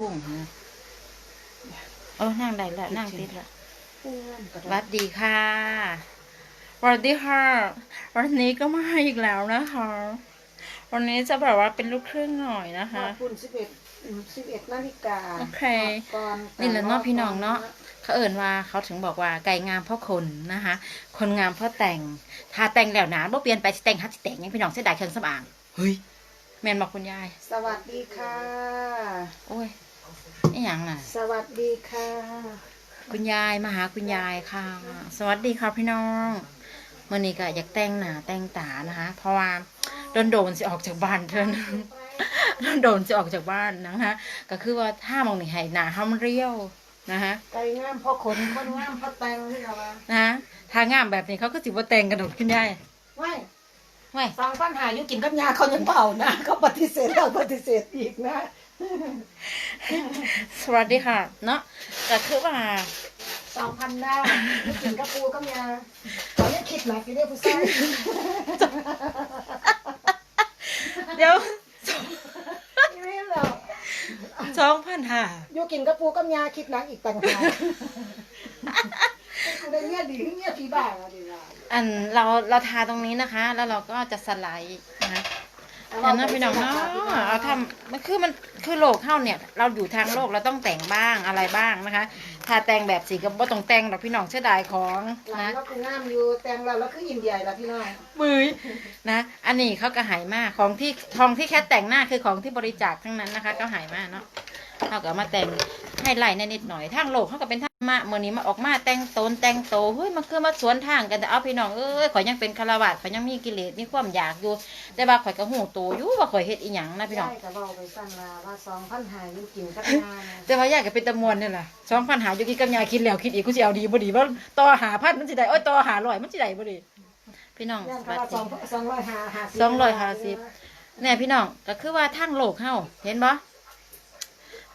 กุ้งฮะเออนั่งได้แล้วนั่งติดแล้วเพื่อนก็สได้วัสดีค่ะสวัสดีค่ะ วันนี้ก็มาอีกแล้วนะคะ วันนี้จะแบบว่าเป็นลูกครึ่งหน่อยนะคะขอบคุณสิบเอ็ดสิบเอ็ดนาฬิกา โอเคก่อนนี่แหละเนาะพี่น้องเนาะเขาเอิ่นว่าเขาถึงบอกว่าไก่งามเพราะคนนะคะ คนงามเพราะแต่ง ถ้าแต่งแล้วนะบ่เปลี่ยนไปสิแต่งฮัสิแต่งยังพี่น้องเสียดายเครื่องสำอาง เฮ้ย แม่นบอกคุณยาย สวัสดีค่ะ โอ้ย นี่ยังน่ะ สวัสดีค่ะ คุณยายมาหาคุณยายค่ะ สวัสดีค่ะพี่น้องมื่อนี้ก็อยากแต่งหน้าแต่งตานะคะ เพราะว่าโดนโดนๆสิออกจากบ้านเพิ่นโดนโดนๆสิออกจากบ้านนะคะก็คือว่าถ้ามองนี่ให้หน้าห้ามเรียวนะคะไก่งามเพราะขนคนงามเพราะแต่งที่เราว่านะถ้างามแบบนี้เขาก็สิบ่แต่งกันดอกคุณยายไม่ไม่ฟังปัญหาอยู่กินกับยาเขายังเผานะเขาปฏิเสธเราปฏิเสธอีกนะ สวัสดีค่ะ เนาะก็คือว่าสองพันได้อยู่กินกับปูกับยาเขาเนี่ยคิดหนักอยู่เนี่ยผู้ชายเดี๋ยวนี่เหรอสองพันห้าอยู่กินกับปูกับยาคิดหนักอีกต่างหากกูได้เงี้ยดีเงี้ยผีบ้าอะดีละอันเราเราทาตรงนี้นะคะ แล้วเราก็จะสไลด์นะคะ แต่นะพี่น้องเนาะเอาทำมันคือมันคือโลกเข้าเนี่ย เราอยู่ทางโลกเราต้องแต่งบ้างอะไรบ้างนะคะ ถ้าแต่งแบบสีก็บ่ต้องแต่งหรอกพี่น้องเสียดายของหลานนะเราคืองามอยู่แต่งเราแล้วคืออินเดียละพี่น้องมือนะ อันนี้เขาก็หายมากของที่ทองที่แค่แต่งหน้าคือของที่บริจาคทั้งนั้นนะคะ ก็หายมากเนาะเขาก็เอามาแต่ง ให้ไล่ในนิดหน่อยทางโลกเขาก็เป็นทางมาเมื่อนี้มาออกมาแต่งตนแต่งโตเฮ้ยมันคือมาสวนทางกันแต่เอาพี่น้องเอ้ยข่อยยังเป็นคารวะข่อยยังมีกิเลสมีความอยากอยู่ แต่ว่าข่อยก็หูโตอยู่ว่าข่อยเฮ็ดอีหยังนะพี่น้องได้ก็บอกไปสั้นลาว่าสองพันหายอยู่กินกับงานแต่ว่าอยากจะเป็นตะมวนนี่แหละสองพันหาอยู่กินกับยาคิดแล้วคิดอีกกูสิเอาดีบ่ดีว่าต่อหาพันมันสิได้โอ้ยต่อหาร้อยมันสิได้บ่ดีพี่น้องย่างสคำวัสว่าสดี องสองร้อยห้าห้าสิบสองร้อยห้าสิบ เนี่ยพี่น้องก็คือว่าทางโลกเฮาเห็นบ่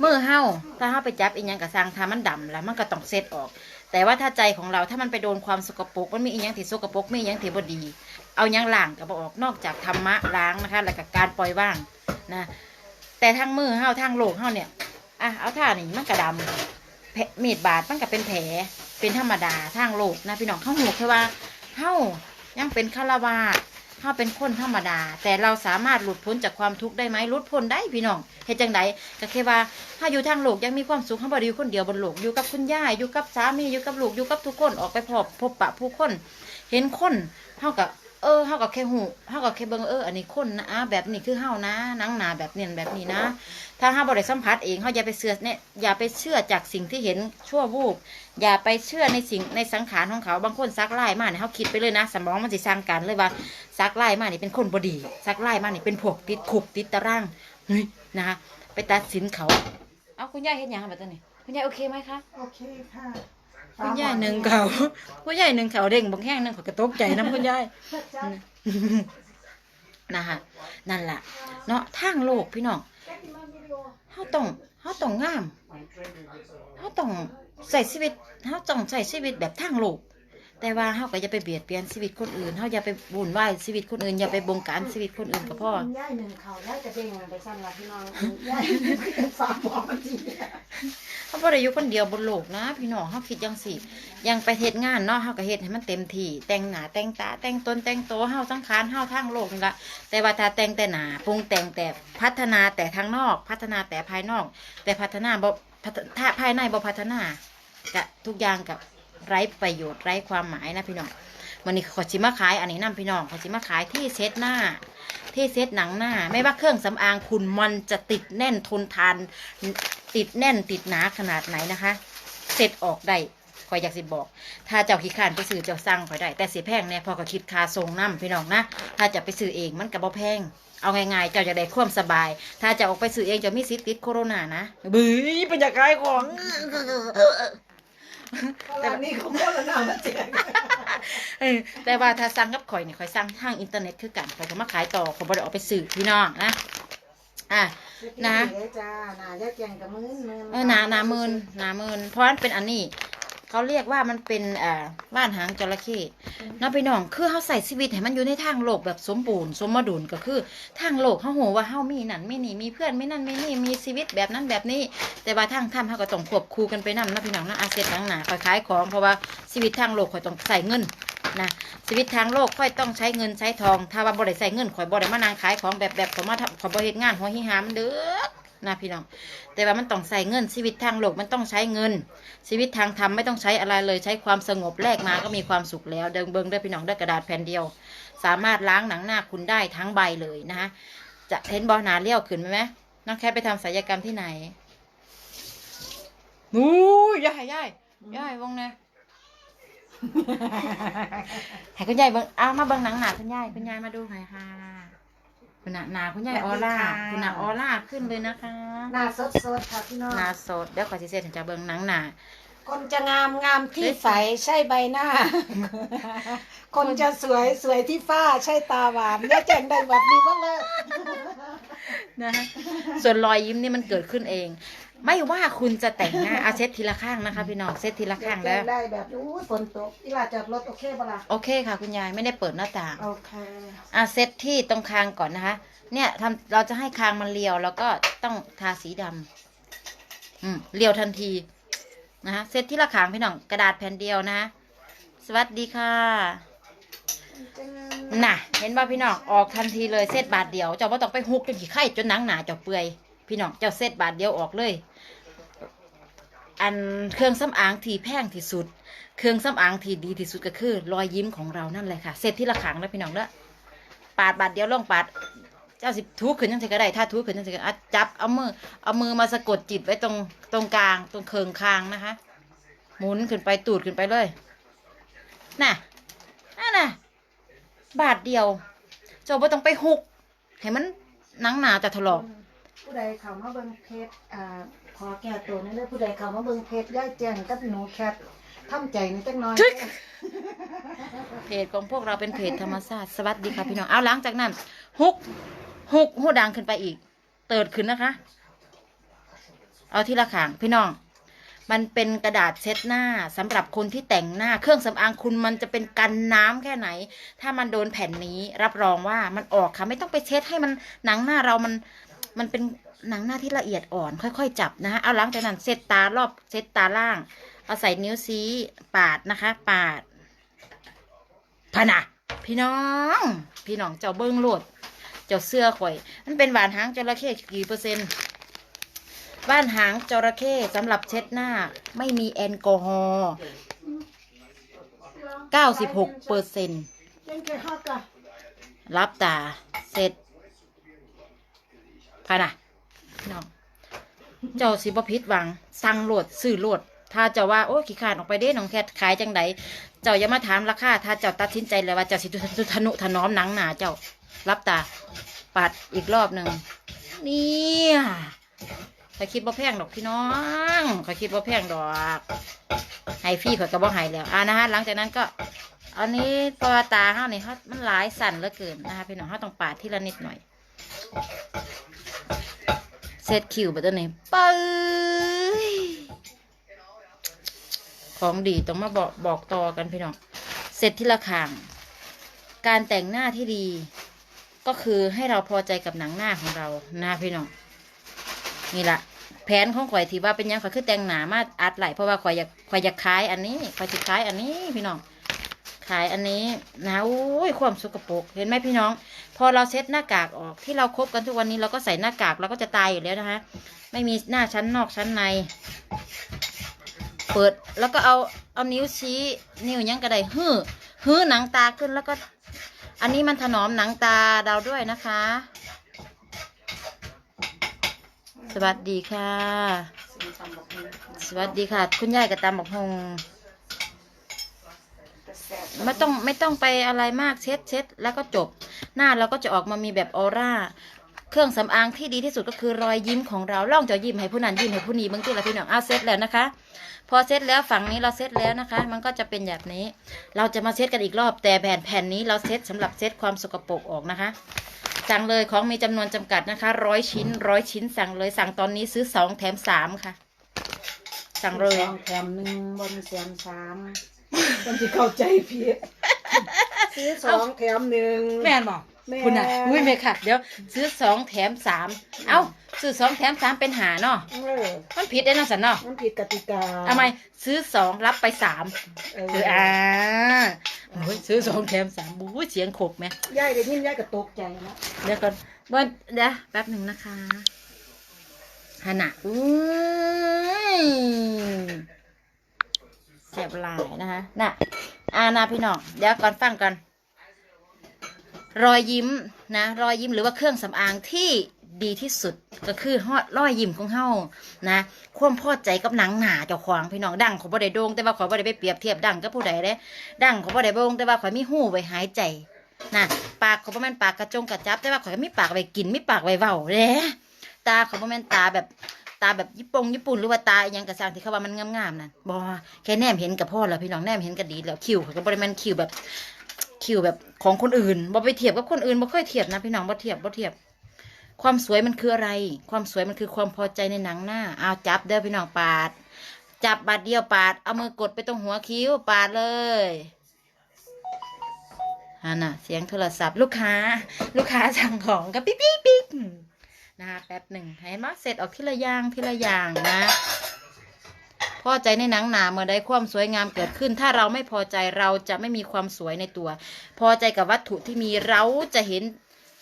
มือเฮาถ้าเฮาไปจับอีหยังก็สร้างถ้ามันดำแล้วมันก็ต้องเซ็ตออก แต่ว่าถ้าใจของเราถ้ามันไปโดนความสกปรกมันมีอีหยังที่สกปรกมีอีหยังที่บ่ดี เอาหยังล้างก็บ่ออกนอกจากธรรมะล้างนะคะ แล้วก็การปล่อยว่างนะ แต่ทางมือเฮาทางโลกเฮาเนี่ยอะเอาท่านี่มันก็ดำแผลมีดบาดมันก็เป็นแผลเป็นธรรมดาทางโลกนะพี่น้องเข้าหูแค่ว่าเฮายังเป็นคารวาส ถ้าเป็นคนธรรมดา แต่เราสามารถหลุดพ้นจากความทุกข์ได้ไหมหลุดพ้นได้พี่น้องเหตุจังไดก็แค่ว่าถ้าอยู่ทางโลกยังมีความสุขเฮาบดีอยู่คนเดียวบนโลกอยู่กับคุณย่าอยู่กับสามีอยู่กับลูกอยู่กับทุกคนออกไปพบพบปะผู้คน เห็นคนเท่ากับ เออเฮาก็แค่หูเฮาก็แค่เบิ่งเอออันนี้คนนะอะแบบนี้คือเฮานะนังหนาแบบเนี้แบบนี้นะ ถ้าเฮาบ่ได้สัมผัสเองเฮาอย่าไปเชื่อเนี่ยอย่าไปเชื่อจากสิ่งที่เห็นชั่ววูบอย่าไปเชื่อในสิ่งในสังขารของเขาบางคนซักไล่มาเนี่ยเฮาคิดไปเลยนะสมองมันสิสั่งการเลยว่าซักไล่มานี่เป็นคนบ่ดีซักไล่มานี่เป็นพวกติดคุกติดตารางเฮ้ยนะคะไปตัดสินเขา เอาคุณยายเฮ็ดหยังแบบนี้คุณยายโอเคไหมคะโอเคค่ะ คุณยายหนึ่งเขาคุณยายหนึ่งเขาเด้งบางแห้งหนึงเขากระตกใจนะคุณยายนะคะนั่นแหละเนาะทางโลกพี่น้องเขาต้องเขาต้องงามเขาต้องใส่ชีวิตเขาต้องใส่ชีวิตแบบทางโลก แต่ว่าเฮาก็อย่าไปเบียดเบียนชีวิตคนอื่นเฮาอย่าไปวุ่นวายชีวิตคนอื่นอย่าไปบงการชีวิตคนอื่นก็พอ ย่ายหนึ่งเขาย่ายจะเบ่งไปสั้นละพี่น้องย่ายฝากบอกมันจริงเฮาบ่ได้อยู่คนเดียวบนโลกนะ พี่น้องเฮาคิดจังซี่ยังไปเฮ็ดงานเนาะเฮาก็เฮ็ดให้มันเต็มที่แต่งหน้าแต่งตาแต่งตนแต่งตัวเฮาสังขารเฮาทางโลกนี่ละแต่ว่าถ้าแต่งแต่หน้าปรุงแต่งแต่พัฒนาแต่ทางนอก พัฒนาแต่ภายนอก แต่พัฒนาบ่พัฒถ้าภายในบ่พัฒนากะทุกอย่างกับ ไร้ประโยชน์ไร้ความหมายนะพี่น้องวันนี้ขอชิมาขายอันนี้นํพี่น้องขอชิมาขายที่เซ็ตหน้า ที่เซ็ตหนังหน้า ไม่ว่าเครื่องสำอางคุณมันจะติดแน่นทนทาน ติดแน่นติดหนาขนาดไหนนะคะเซ็ตออกได้คอยอยากสิบอก ถ้าเจ้าขี้ขานไปซื้อเจ้าสั่งคอยได้ แต่เสียแพงแน่พอก็คิดคาส่งน้ำพี่น้องนะ ถ้าจะไปซื้อเองมันก็บ่แพง เอาง่ายๆ เจ้าจะได้ความสบาย ถ้าจะออกไปซื้อเองจะมีสิทธิ์ติดโคโรนานะบื้อเป็นอยากขายของ แต่นี่เขาก็ละนามาเจ๊งเออแต่ว่าถ้าสั่งกับข่อยนี่ข่อยสั่งทางอินเทอร์เน็ตคือกันข่อยจะมาขายต่อข่อยบ่ได้ออกไปซื้อพี่น้องนะอะนะจ้าหนาย่าแจงกับมืนมืนเออหนาหนาหมื่นหนาหมื่นเพราะมันเป็นอันนี้ เขาเรียกว่ามันเป็นอ่าบ้านหางจระเข้เนาะพี่น้องคือเขาใส่ชีวิตให้มันอยู่ในทางโลกแบบสมบูรณ์สมดุลก็คือทางโลกเขาโหว่าเฮามีนั่นมีนี่มีเพื่อนมีนั่นมีนี่มีชีวิตแบบนั้นแบบนี้ แต่ว่าทางธรรมเขาก็ต้องควบคู่กันไปนำนะพี่น้องนะอาเซ็ตหลังหนาคอยขายของเพราะว่าชีวิตทางโลกคอยต้องใส่เงินนะชีวิตทางโลกค่อยต้องใช้เงินใช้ทอง ถ้าว่าบ่ได้ใส่เงินข่อยบ่ได้มานั่งขายของแบบแบบขอยมาทำขอยบ่เฮ็ดงานหัวหิหามนเด้อ นะพี่น้อง แต่ว่ามันต้องใส่เงินชีวิตทางโลกมันต้องใช้เงิน ชีวิตทางธรรมไม่ต้องใช้อะไรเลย ใช้ความสงบแลกมาก็มีความสุขแล้ว เดิงเบิงได้พี่น้องได้กระดาษแผ่นเดียว สามารถล้างหนังหน้าคุณได้ทั้งใบเลยนะคะจะเห็นบอหนาเลี้ยวขึ้นไหมไหมน้องแค่ไปทำศัลยกรรมที่ไหนนู้ยายยายยายวงนะให้คุณยายเบิงเอามาเบิงหนังหนาคุณยายคุณยายมาดูหน่อยค่ะ คุณน่ะหนาคุณยายออร่าคุณน่ะออร่าขึ้นเลยนะคะหน้าสดๆค่ะพี่น้อง หนาสดเดี๋ยวขอสิเสร็จจะเบิงหนังหนา คนจะงามงามที่ใสใช่ใบหน้า คนจะสวยสวยที่ฝ้าใช่ตาหวานเนี่ยแจ้งได้แบบนี้ว่าเลิศนะคะส่วนรอยยิ้มนี่มันเกิดขึ้นเอง ไม่ว่าคุณจะแต่งหน้าอาเซตทีละข้างนะคะพี่น้องเซตทีละข้างแจ้แล้วงได้แบบอู้ยฝนตกอีหลาจอดรถโอเคปะล่ะโอเคค่ะ คุณยายไม่ได้เปิดหน้าต่างโอเคอาเซตที่ตรงคางก่อนนะคะ เนี่ยทำเราจะให้คางมันเรียว แล้วก็ต้องทาสีดำอืมเรียวทันทีนะคะเซตที่ละขางพี่น้องกระดาษแผ่นเดียวนะ สวัสดีค่ะน่ะ เห็นว่าพี่น้องออกทันทีเลยเซตบาทเดียวเจ้าว่าต้องไปฮุกจนขี้ไข่จนหนังหนาเจ้าเปื่อยพี่น้องเจ้าเซตบาทเดียวออกเลย อันเครื่องสำอางที่แพงที่สุด เครื่องสำอางที่ดีที่สุดก็คือรอยยิ้มของเรานั่นแหละค่ะเซตที่ละขังนะพี่น้องเด้อปาดบาทเดียวลงปาด เจ้าสิทูขึ้นยังไงก็ได้ ถ้าทูขึ้นยังไงก็อะจับเอามือเอามือมาสะกดจิตไว้ตรงตรงกลาง ตรงเคิงคางนะคะ หมุนขึ้นไปตูดขึ้นไปเลยน่ะนั่นน่ะ บาทเดียวเจ้าบ่ต้องไปฮุกให้มันหนังหนาแต่ถลอกผู้ใดเขามาเบิ่งเพจอ่า ขอแก้ตัวนั่นเลยผู้ใดเข้ามาเบิ่งเพจย่ายแจ้งกับหนูแคททำใจนิดจักหน่อยทึกเพจของพวกเราเป็นเพจธรรมศาสตร์สวัสดีค่ะพี่น้องเอาหลังจากนั้นฮุกฮุกหูดังขึ้นไปอีก เติดขึ้นนะคะ เอาที่ละขางพี่น้อง มันเป็นกระดาษเช็ดหน้าสำหรับคนที่แต่งหน้าเครื่องสำอางคุณมันจะเป็นกันน้ำแค่ไหน ถ้ามันโดนแผ่นนี้รับรองว่ามันออกค่ะ ไม่ต้องไปเช็ดให้มันหนังหน้าเรามันมันเป็น หนังหน้าที่ละเอียดอ่อน ค่อย ๆ จับนะคะเอาหลังจากนั้นเช็ดตารอบเช็ดตาล่าง เอาใส่นิ้วชี้ปาดนะคะ ปาดพนะพี่น้อง พี่น้องเจ้าเบิ้งโหลด เจ้าเสื้อข่อย มันเป็นหวานหางจระเข้กี่เปอร์เซ็นต์บ้านหางจระเข้สำหรับเช็ดหน้า ไม่มีแอลกอฮอล์96เปอร์เซ็นต์รับตาเสร็จพะนะ น้อง เจ้าสิบพิษหวัง สั่งโหลดซื้อโหลด ถ้าเจ้าว่าโอ้ขี้ขานออกไปเด้น้องแคทขายจังไดเจ้าอย่ามาถามราคา ถ้าเจ้าตัดสินใจแล้วว่าเจ้าสิทุทนุถนอมหนังหนาเจ้า รับตา ปัดอีกรอบหนึ่งเนี่ยข้อยคิดว่าแพงดอกพี่น้องข้อยคิดว่าแพงดอกให้ฟรี่ข่อยก็บ่ให้แล้ว อ่านะฮะหลังจากนั้นก็ อันนี้ปลาตาเฮานี่เขามันหลายสั่นเหลือเกินนะคะพี่น้องเฮาต้องปาดทีละนิดหน่อย ซตคิวแบบตัวนี้ปึ้ยของดีต้องมาบอกบอกต่อกันพี่น้อง เสร็จที่ละคาง การแต่งหน้าที่ดี ก็คือให้เราพอใจกับหนังหน้าของเราหนะพี่น้อง นี่ละแผนของข่อยที่ว่าเป็นยังข่อยคือแต่งหนามาอัดไหลเพราะว่าข่อยอยากข่อยอยากขายอันนี้ข่อยจะขายอันนี้พี่น้อง ขายอันนี้นะโอ้ยความสกปรกเห็นไหมพี่น้อง พอเราเซ็ตหน้ากากออกที่เราคบกันทุกวันนี้เราก็ใส่หน้ากากเราก็จะตายอยู่แล้วนะคะ ไม่มีหน้าชั้นนอกชั้นใน เปิดแล้วก็เอาเอานิ้วชี้นิ้วยังกระไดฮื้อฮื้อหนังตาขึ้นแล้วก็ อันนี้มันถนอมหนังตาเราด้วยนะคะ สวัสดีค่ะ สวัสดีค่ะ คุณยายกับตามบอกฮง ไม่ต้องไม่ต้องไปอะไรมากเช็ดเช็ดแล้วก็จบ หน้าเราก็จะออกมามีแบบออร่าเครื่องสำอางที่ดีที่สุดก็คือรอยยิ้มของเราล่องจะยิ้มให้ผู้นั้นยิ้มให้ผู้นี้บางทีละพี่น้องเอาเซ็ตแล้วนะคะ พอเซ็ตแล้วฝั่งนี้เราเซ็ตแล้วนะคะ มันก็จะเป็นแบบนี้ เราจะมาเซ็ตกันอีกรอบแต่แผ่นแผ่นนี้เราเซ็ตสำหรับเซ็ตความสกปรกออกนะคะสั่งเลยของมีจำนวนจำกัดนะคะร้อยชิ้นร้อยชิ้นสั่งเลยสั่งตอนนี้ซื้อสองแถมสามค่ะ สั่งเลยสองแถมหนึ่งบนแสนสาม คนที่เข้าใจผิดซื้อสองแถมหนึ่ง แม่นบอกแม่ คุณน่ะอุ้ยแม่ค่ะ เดี๋ยวซื้อสองแถมสามเอ้าซื้อสองแถมสามเป็นหาเนาะเออมันผิดได้เนาะสันเนาะมันผิดกติกาทำไมซื้อสองรับไปสามเอเอออ่าโอ้ยซื้อสองแถมสามบู๊เสียงขบไหมย่ายได้ยินย่ายก็ตกใจนะเดี๋ยวก่อนเบิ้ลเดี๋ยวแป๊บหนึ่งนะคะขนาดอุ้ย เสียบลายนะคะ น่ะอานาพี่น้อง เดี๋ยวก่อนฟังกันรอยยิ้มนะ รอยยิ้มหรือว่าเครื่องสำอางที่ดีที่สุดก็คือฮอดรอยยิ้มของเฮานะ ความพอใจกับหนังหนาเจ้าของพี่น้องดังเขาบ่ได้โด่งแต่ว่าขอยบ่ได้ไปเปรียบเทียบดังกับผู้ใดเด้ดังเขาบ่ได้โด่งแต่ว่าขอยมีหูไว้หายใจน่ะปากเขาบ่แม่นปากกระจงกระจับแต่ว่าขาก็มีปากไว้กินมีปากไว้เว้าเด้ตาเขาบ่แม่นตาแบบ ตาแบบญี่ปุ่งญี่ปุ่นหรือว่าตาอหยังกระซังที่เขาว่ามันงามๆนั่นบ่แค่แนมเห็นกับพ่อแล้วพี่น้องแนมเห็นก็ดีแล้วคิ้วเขาก็บ่ได้แม่นคิ้วแบบคิ้วแบบของคนอื่นบ่ไปเทียบกับคนอื่นบ่เคยเทียบนะพี่น้องบ่เทียบบ่เทียบ ความสวยมันคืออะไร ความสวยมันคือความพอใจในหนังหน้าเอาจับเด้อพี่น้องปาด จับบาดเดียวปาด เอามือกดไปตรงหัวคิ้วปาดเลยอันน่ะเสียงโทรศัพท์ลูกค้า ลูกค้าสั่งของก็ปิ๊บปิ๊บปิ๊บ นะคะแป๊บหนึ่งเห็นไหมเสร็จออกทีละอย่างทีละอย่างนะพอใจในหนังหนาเมื่อใดความสวยงามเกิดขึ้น ถ้าเราไม่พอใจเราจะไม่มีความสวยในตัว พอใจกับวัตถุที่มีเราจะเห็น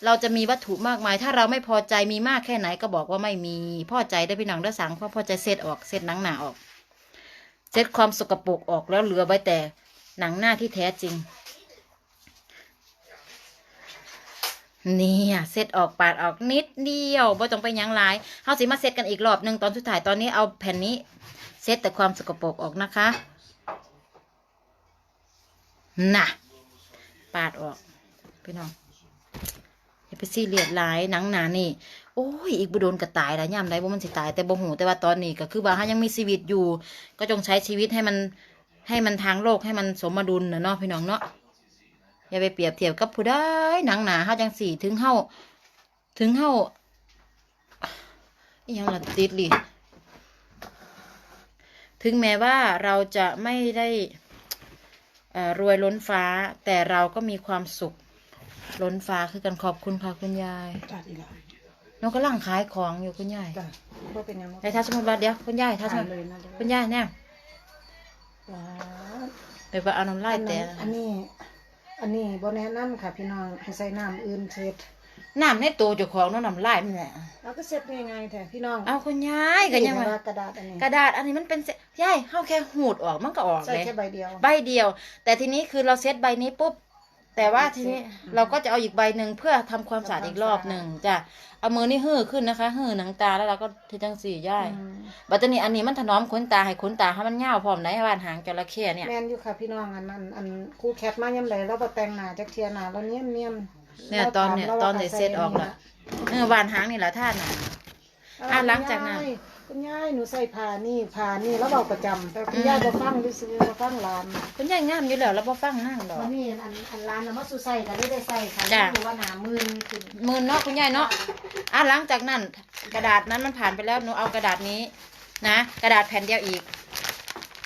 เราจะมีวัตถุมากมาย ถ้าเราไม่พอใจมีมากแค่ไหนก็บอกว่าไม่มีพอใจได้พี่น้องได้สั่งพราะพอใจเซตออกเซตหนังหนาออกเซตความสกปรกออกแล้วเหลือไว้แต่หนังหน้าที่แท้จริง เนี่ยเซตออกปาดออกนิดเดียวบ่ต้องไปยังหลายเฮาสิมาเซตกันอีกรอบหนึ่งตอนสุดท้ายตอนนี้เอาแผ่นนี้เซตแต่ความสกปรกออกนะคะน่ะ ปาดออกพี่น้องอย่าไปซีเรียสหลายหนังหนานี่โอ้ยอีกบุโดนก็ตายแล้วย่ำไรบ่มันสิตายแต่บ่หูแต่ว่าตอนนี้ก็คือว่าถ้ายังมีชีวิตอยู่ ก็จงใช้ชีวิตให้มันให้มันทางโลกให้มันสมดุลนะเนาะพี่น้องเนาะ อย่าไปเปรียบเทียบกับผู้ใดหนังหนาเฮาจังสี่ ถึงเฮาถึงเฮาอหยังล่ะติดลิถึงแม้ว่าเราจะไม่ได้เอ่อรวยล้นฟ้า แต่เราก็มีความสุข ล้นฟ้าคือกันขอบคุณค่ะคุณยายจัดอีกแล้วน้องกำลังขายของอยู่คุณยายจ้ะว่าเป็นยังไงในถ้าสมมติว่าเดี๋ยวคุณยายถ้าสมถ่ามยติเลยนะเดี๋ยวคุณยายเนี่ยว้าวไปว่าเอาน้ำลายแต่อันนี้ อันนี้บ่แนะนำค่ะ พี่น้องให้ใส่น้ำอื่นเสร็จน้ำในตัวเจ้าของเน้องน้ำลายมันแหละแล้วก็เสร็จง่ายๆแท้พี่น้องเอาคุณยายก็ยังว่าว่ากระดาษอันนี้กระดาษอันนี้มันเป็นเศษยายเฮาแค่หูดออกมันก็ออกใส่เลยแค่ใบเดียว ใบเดียว แต่ทีนี้คือเราเซตใบนี้ปุ๊บ แต่ว่าทีนี้เราก็จะเอาอีกใบหนึ่งเพื่อทำความสะอาดอีกรอบหนึ่งจ้ะเอามือนี่หื้อขึ้นนะคะหื้อหนังตาแล้วเราก็ทีจังสี่ย่ายอืมบัดตรนี้อันนี้มันถนอมขนตาให้ขนตาให้มันเงาวพร้อมในบ้านหางจระเข้เนี่ยแม่นอยู่ค่ะพี่น้องอันนั้นอันครูแคทมายามใดเราบ่แต่งหน้าจักเทียหน้าเราเนียนเนียนเนี่ยตอนเนี่ยตอนเดี๋ยวเซตออกละเออบ้านหางนี่แหละท่านน่ะอะหลังจากนั้น คุณยายหนูใส่ผ้านี่ผ้านี่แล้วเบาประจำแต่คุณยายบ่ฟังดูซื้อบ่ฟังหลานคุณยายงามอยู่แล้วแล้วพอฟังนั่งดอก วันนี้อันอันร้านน่ะมาสู่ใส่ก็เลยได้ใส่ค่ะจ้ะ รู้ว่าหน้ามืนขึ้นมือเนาะคุณยายเนาะอะหลังจากนั้นกระดาษนั้นมันผ่านไปแล้วหนูเอากระดาษนี้นะ กระดาษแผ่นเดียวอีก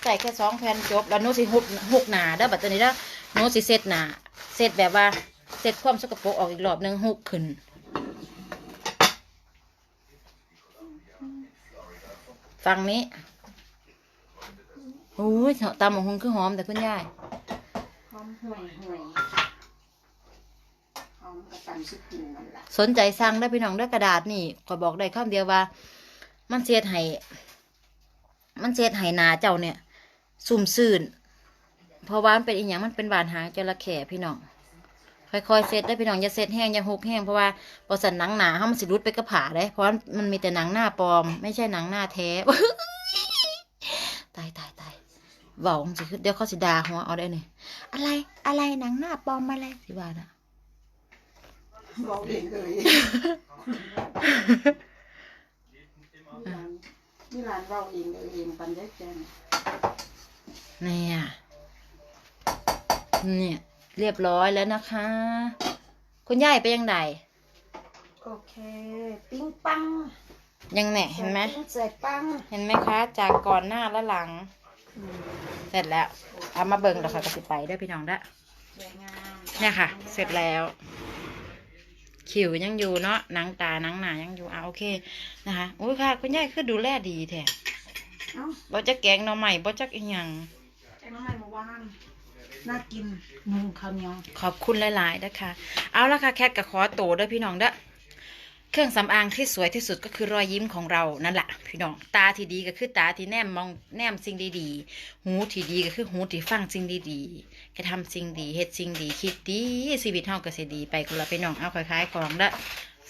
ใส่แค่สองแผ่นจบ แล้วหนูสิหุบหุกหนาเด้อบัดตรนี้เด้อหนูสิเซตหนาเซตแบบว่าเซตความสกปรกออกอีกรอบหนึงหุกขึ้น ฝั่งนี้โอ้ยตำของคุณคือหอมแต่คุณยายหอมห่วยห่วยหอมกระตันสิกินนั่นล่ะสนใจสั่งได้พี่น้องได้กระดาษนี่ขอยบอกได้คำเดียวว่า มันเสียดให้มันเสียดให้หนาเจ้าเนี่ย สุ่มซื่นเพราะว่ามันเป็นอีหยังมันเป็นบานหางจระเข้พี่น้อง ค่อยๆเซตได้พี่น้องอย่าเซตแห้งอย่าหกแห้งเพราะว่าพอสันหนังหนาเขามันสิรุดไปกระผาได้เพราะมันมีแต่หนังหน้าปลอม ไม่ใช่หนังหน้าแท้ตายตายตายเบาสิเดี๋ยวเขาสิดาหัวเอาได้เนี่ยอะไรอะไรหนังหน้าปลอมอะไรสิว่านะเบาเองเลยนี่ร้านเบาเองเลยเองปันได้แจงเนี่ยเนี่ย เรียบร้อยแล้วนะคะ คุณยายไปยังไงโอเค ปิ้งปังยังแหน่เห็นไหมเสร็จปังเห็นไหมคะ จากก่อนหน้าและหลังอืมเสร็จแล้ว เอามาเบิ่งแล้วค่ะก็สิไปเด้วยพี่น้องเด้อสวยงามเนี่ยค่ะ เสร็จแล้ว ขิวยังอยู่เนาะหนังตาหนังหนายังอยู่อะโอเคนะคะอุ้ยค่ะ คุณยายคือดูแลดีแท้เอ้าบ่จะแกงหน่อใหม่บ่จักอีหยังแกงน้ำมันมาว่าน น่ากินนุ่งข้าวเหนียวขอบคุณหลายๆนะคะเอาละค่ะแคทกับขอโตเด้อพี่น้องเด้อเครื่องสำอางที่สวยที่สุดก็คือรอยยิ้มของเรานั่นแหละพี่น้องตาที่ดีก็คือตาที่แนมมองแนมสิ่งดีๆ หูที่ดีก็คือหูที่ฟังสิ่งดีๆกระทำสิ่งดีเฮ็ดสิ่งดีคิดดีชีวิตเฮาก็สิดีไปคนละพี่น้องเอาคล้ายๆของเด้อ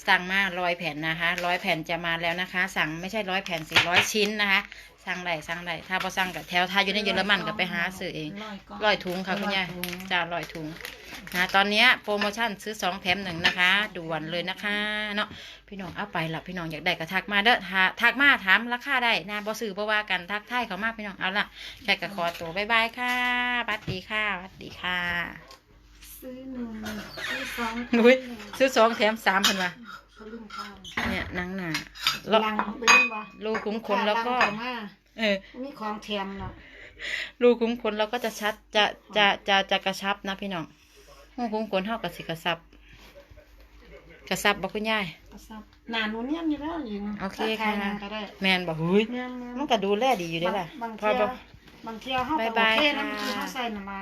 สั่งมาร้อยแผ่นนะคะร้อยแผ่นจะมาแล้วนะคะ สั่งไม่ใช่ร้อยแผ่นสิร้อยชิ้นนะคะ สั่งได้สั่งได้ถ้าพอสั่งกับแถวถ้าอยู่ในเยอรมันก็ไปหาซื้อเองร้อยถุงค่ะคุณยายจ้าร้อยถุงนะตอนเนี้ยโปรโมชั่นซื้อสองแถมหนึ่งนะคะ ด่วนเลยนะคะเนาะพี่น้องเอาไปละพี่น้องอยากได้ก็ทักมาเด้อถ้าทักมาถามราคาได้นะบอซื้อบ่ว่ากันทักทายเขามาพี่น้องเอาละแค่กระคอตัวบายบายค่ะบัดดีค่ะบัดดีค่ะ ซื้อหนึ่งซื้อสองนุ้ยซื้อสองแถมสามเพิ่นว่าเขาลืมข้าวเนี่ยหนังหนาลัแล้วงไปลืมบ่รูคุ้มขนแล้วก็ลังเข้ามาเออ มีของแถมเนาะรูคุ้มขนเราก็จะชัดจะจะจะจะกระชับนะพี่น้องหูคุ้มขนเท่ากับสิกระชับ กระชับบอกคุณยายกระซับหนาหนูเนี่ยอยู่แล้วยิงโอเคถ้าค่ะใรก็ได้แมนบอกหุยแม่นๆมันก็ดูแลดีอยู่ได้อล่ะบางพอเที่ยบวบางเที่ยวเขาบ๊าก็ยบายโอเคนะค่ะบางทีเขาใส่น่ะละ